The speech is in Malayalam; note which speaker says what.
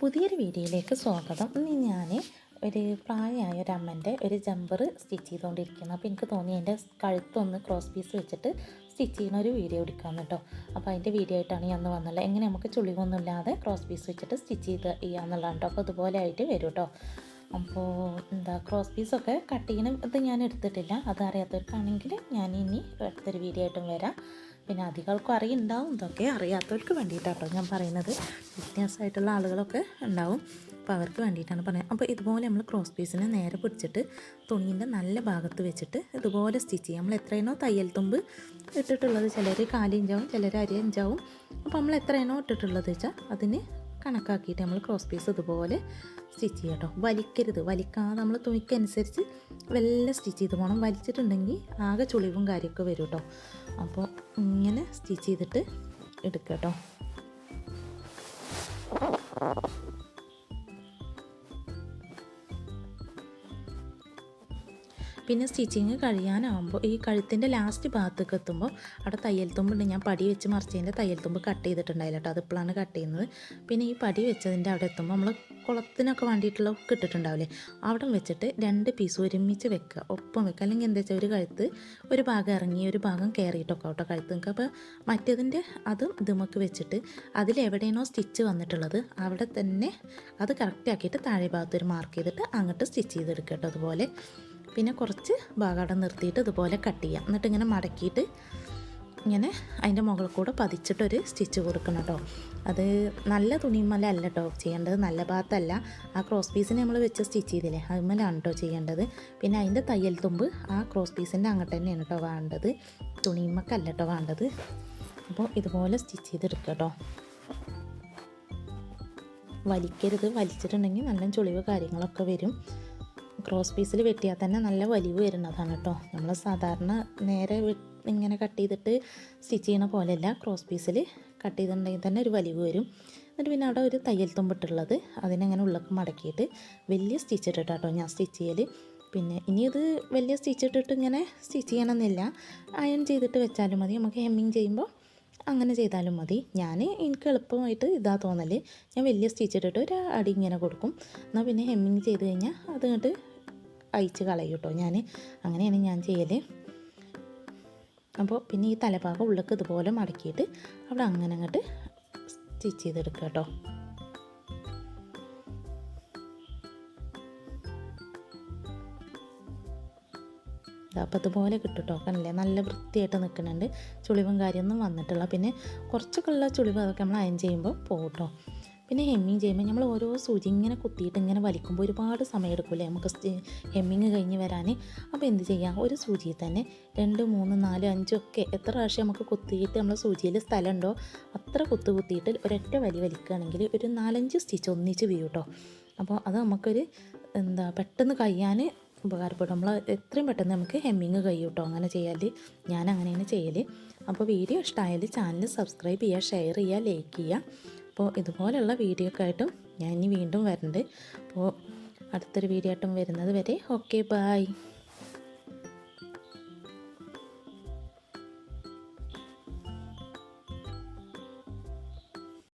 Speaker 1: പുതിയൊരു വീഡിയോയിലേക്ക് സ്വാഗതം. ഇന്ന് ഞാൻ ഒരു പ്രായമായ ഒരു അമ്മന്റെ ഒരു ജമ്പർ സ്റ്റിച്ച് ചെയ്തുകൊണ്ടിരിക്കുന്നു. അപ്പോൾ എനിക്ക് തോന്നി എന്റെ കഴുത്തൊന്ന് ക്രോസ് പീസ് വെച്ചിട്ട് സ്റ്റിച്ച് ചെയ്യുന്ന ഒരു വീഡിയോ എടുക്കാമെന്ന് കേട്ടോ. അപ്പോൾ അതിന്റെ വീഡിയോ ആയിട്ടാണ് ഞാൻ വന്നുള്ളത് എങ്ങനെ നമുക്ക് ചുളിവൊന്നുമില്ലാതെ ക്രോസ് പീസ് വെച്ചിട്ട് സ്റ്റിച്ച് ചെയ്ത് ചെയ്യാമെന്നുള്ളതാണ് കേട്ടോ. അപ്പോൾ അതുപോലെ ആയിട്ട് വരും കേട്ടോ. അപ്പോൾ എന്താ ക്രോസ് പീസൊക്കെ കട്ട് ചെയ്യണം ഇത് ഞാൻ എടുത്തിട്ടില്ല. അത് ഞാൻ ഇനി അടുത്തൊരു വീഡിയോ ആയിട്ടും വരാം. പിന്നെ അധികം ആൾക്കും അറിയുണ്ടാവും. ഇതൊക്കെ അറിയാത്തവർക്ക് വേണ്ടിയിട്ടാട്ടോ ഞാൻ പറയുന്നത്. വ്യത്യാസമായിട്ടുള്ള ആളുകളൊക്കെ ഉണ്ടാവും. അപ്പോൾ അവർക്ക് വേണ്ടിയിട്ടാണ് പറയുന്നത്. അപ്പോൾ ഇതുപോലെ നമ്മൾ ക്രോസ് പീസിനെ നേരെ പിടിച്ചിട്ട് തുണീന്റെ നല്ല ഭാഗത്ത് വെച്ചിട്ട് ഇതുപോലെ സ്റ്റിച്ച് ചെയ്യാം. നമ്മൾ എത്രയാണോ തയ്യൽ തുമ്പ് ഇട്ടിട്ടുള്ളത് ചിലർ കാലിഞ്ചാവും ചിലർ അര ഇഞ്ചാവും അപ്പോൾ നമ്മൾ എത്രയാണോ ഇട്ടിട്ടുള്ളത് വെച്ചാൽ അതിന് കണക്കാക്കിയിട്ട് നമ്മൾ ക്രോസ് പീസ് ഇതുപോലെ സ്റ്റിച്ച് ചെയ്യുക കേട്ടോ. വലിക്കരുത്. വലിക്കാതെ നമ്മൾ തുണിക്കനുസരിച്ച് വെല്ല സ്റ്റിച്ച് ചെയ്ത് പോകണം വലിച്ചിട്ടുണ്ടെങ്കിൽ ആകെ ചുളിവും കാര്യമൊക്കെ വരും കേട്ടോ. അപ്പോൾ ഇങ്ങനെ സ്റ്റിച്ച് ചെയ്തിട്ട് എടുക്കാം കേട്ടോ. പിന്നെ സ്റ്റിച്ചിങ് കഴിയാനാവുമ്പോൾ ഈ കഴുത്തിന്റെ ലാസ്റ്റ് ഭാഗത്തേക്ക് എത്തുമ്പോൾ അവിടെ തയ്യൽ തുമ്പുണ്ട്. ഞാൻ പടി വെച്ച് മറിച്ചതിന്റെ തയ്യൽ തുമ്പ് കട്ട് ചെയ്തിട്ടുണ്ടായില്ല കേട്ടോ അതിപ്പോഴാണ് കട്ട് ചെയ്യുന്നത്. പിന്നെ ഈ പടി വെച്ചതിന്റെ അവിടെ എത്തുമ്പോൾ നമ്മൾ കുളത്തിനൊക്കെ വേണ്ടിയിട്ടുള്ള കിട്ടിട്ടുണ്ടാവില്ലേ അവിടെ വെച്ചിട്ട് രണ്ട് പീസ് ഒരുമിച്ച് വെക്കുക. ഒപ്പം വെക്കുക. അല്ലെങ്കിൽ എന്താ വെച്ചാൽ ഒരു കഴുത്ത് ഒരു ഭാഗം ഇറങ്ങി ഒരു ഭാഗം കയറിയിട്ടൊക്കെ കേട്ടോ കഴുത്ത് നിങ്ങൾക്ക് അപ്പോൾ മറ്റേതിന്റെ അതും ഇതുമൊക്കെ വെച്ചിട്ട് അതിലെവിടെയാണോ സ്റ്റിച്ച് വന്നിട്ടുള്ളത് അവിടെ തന്നെ അത് കറക്റ്റ് ആക്കിയിട്ട് താഴെ ഭാഗത്ത് ഒരു മാർക്ക് ചെയ്തിട്ട് അങ്ങോട്ട് സ്റ്റിച്ച് ചെയ്തെടുക്കുക കേട്ടോ അതുപോലെ പിന്നെ കുറച്ച് ഭാഗം നിർത്തിയിട്ട് ഇതുപോലെ കട്ട് ചെയ്യാം. എന്നിട്ട് ഇങ്ങനെ മടക്കിയിട്ട് ഇങ്ങനെ അതിന്റെ മുകളിൽ കൂടെ പതിച്ചിട്ടൊരു സ്റ്റിച്ച് കൊടുക്കണം കേട്ടോ. അത് നല്ല തുണിമല അല്ല കേട്ടോ ചെയ്യേണ്ടത്. നല്ല ഭാഗത്തല്ല. ആ ക്രോസ് പീസിന് നമ്മൾ വെച്ച് സ്റ്റിച്ച് ചെയ്തില്ലേ? അതുമല്ലാണ് കേട്ടോ ചെയ്യേണ്ടത്. പിന്നെ അതിന്റെ തയ്യൽ തുമ്പ് ആ ക്രോസ് പീസിന്റെ അങ്ങോട്ട് തന്നെയാണ് കേട്ടോ വേണ്ടത്. തുണിമക്കല്ല കേട്ടോ വേണ്ടത്. അപ്പോൾ ഇതുപോലെ സ്റ്റിച്ച് ചെയ്തെടുക്കുക കേട്ടോ. വലിക്കരുത്. വലിച്ചിട്ടുണ്ടെങ്കിൽ നല്ല ചുളിവ് കാര്യങ്ങളൊക്കെ വരും. ക്രോസ് പീസിൽ വെട്ടിയാൽ തന്നെ നല്ല വലിവ് വരുന്നതാണ് കേട്ടോ. നമ്മൾ സാധാരണ നേരെ ഇങ്ങനെ കട്ട് ചെയ്തിട്ട് സ്റ്റിച്ച് ചെയ്യണ പോലെയല്ല ക്രോസ് പീസിൽ കട്ട് ചെയ്തിട്ടുണ്ടെങ്കിൽ തന്നെ ഒരു വലിവ് വരും. എന്നിട്ട് പിന്നെ അവിടെ ഒരു തയ്യൽ തുമ്പിട്ടുള്ളത് അതിനങ്ങനെ ഉള്ളൊക്കെ മടക്കിയിട്ട് വലിയ സ്റ്റിച്ച് ഇട്ടിട്ട് കേട്ടോ ഞാൻ സ്റ്റിച്ച് ചെയ്യൽ പിന്നെ ഇനി ഇത് വലിയ സ്റ്റിച്ച് ഇട്ടിട്ട് ഇങ്ങനെ സ്റ്റിച്ച് ചെയ്യണമെന്നില്ല. അയൺ ചെയ്തിട്ട് വെച്ചാലും മതി. നമുക്ക് ഹെമ്മിങ് ചെയ്യുമ്പോൾ അങ്ങനെ ചെയ്താലും മതി. ഞാൻ എനിക്ക് എളുപ്പമായിട്ട് ഇതാ തോന്നൽ ഞാൻ വലിയ സ്റ്റിച്ച് ഇട്ടിട്ട് ഒരു അടി ഇങ്ങനെ കൊടുക്കും. എന്നാൽ പിന്നെ ഹെമ്മിങ് ചെയ്ത് കഴിഞ്ഞാൽ അത് അയച്ച് കളയും കേട്ടോ ഞാൻ. അങ്ങനെയാണ് ഞാൻ ചെയ്യൽ അപ്പോൾ പിന്നെ ഈ തലഭാഗം ഉള്ളിലേക്ക് ഇതുപോലെ മടക്കിയിട്ട് അവിടെ അങ്ങനെ അങ്ങോട്ട് സ്റ്റിച്ച് ചെയ്തെടുക്കുക കേട്ടോ. അപ്പോൾ അതുപോലെ കിട്ടും കേട്ടോ. കണ്ടില്ലേ? നല്ല വൃത്തിയായിട്ട് നിൽക്കുന്നുണ്ട്. ചുളിവും കാര്യമൊന്നും വന്നിട്ടില്ല. പിന്നെ കുറച്ചൊക്കെ ഉള്ള ചുളിവ് അതൊക്കെ നമ്മൾ അയൺ ചെയ്യുമ്പോൾ പോകും കേട്ടോ. പിന്നെ ഹെമ്മിങ് ചെയ്യുമ്പോൾ നമ്മൾ ഓരോ സൂചി ഇങ്ങനെ കുത്തിയിട്ട് ഇങ്ങനെ വലിക്കുമ്പോൾ ഒരുപാട് സമയം എടുക്കില്ലേ? നമുക്ക് ഹെമ്മിങ് കഴിഞ്ഞ് വരാൻ അപ്പോൾ എന്ത് ചെയ്യാം? ഒരു സൂചിയിൽ തന്നെ രണ്ട് മൂന്ന് നാല് അഞ്ചൊക്കെ എത്ര പ്രാവശ്യം നമുക്ക് കുത്തിയിട്ട് നമ്മൾ സൂചിയിൽ സ്ഥലമുണ്ടോ അത്ര കുത്തു കുത്തിയിട്ട് ഒരൊറ്റ വലി വലിക്കുകയാണെങ്കിൽ ഒരു നാലഞ്ച് സ്റ്റിച്ച് ഒന്നിച്ച് വീഴും കേട്ടോ അപ്പോൾ അത് നമുക്കൊരു എന്താ പെട്ടെന്ന് കഴിയാൻ ഉപകാരപ്പെടും. നമ്മൾ എത്രയും പെട്ടെന്ന് നമുക്ക് ഹെമ്മിങ് കഴിയും കേട്ടോ അങ്ങനെ ചെയ്യാൽ ഞാൻ അങ്ങനെയാണ് ചെയ്യൽ അപ്പോൾ വീഡിയോ ഇഷ്ടമായാൽ ചാനൽ സബ്സ്ക്രൈബ് ചെയ്യുക ഷെയർ ചെയ്യുക ലൈക്ക് ചെയ്യുക അപ്പോൾ ഇതുപോലെയുള്ള വീഡിയോ ഒക്കെ ആയിട്ടും ഞാൻ ഇനി വീണ്ടും വരുന്നുണ്ട് അപ്പോൾ അടുത്തൊരു വീഡിയോ ആയിട്ടും വരുന്നത് വരെ ഓക്കെ ബായ്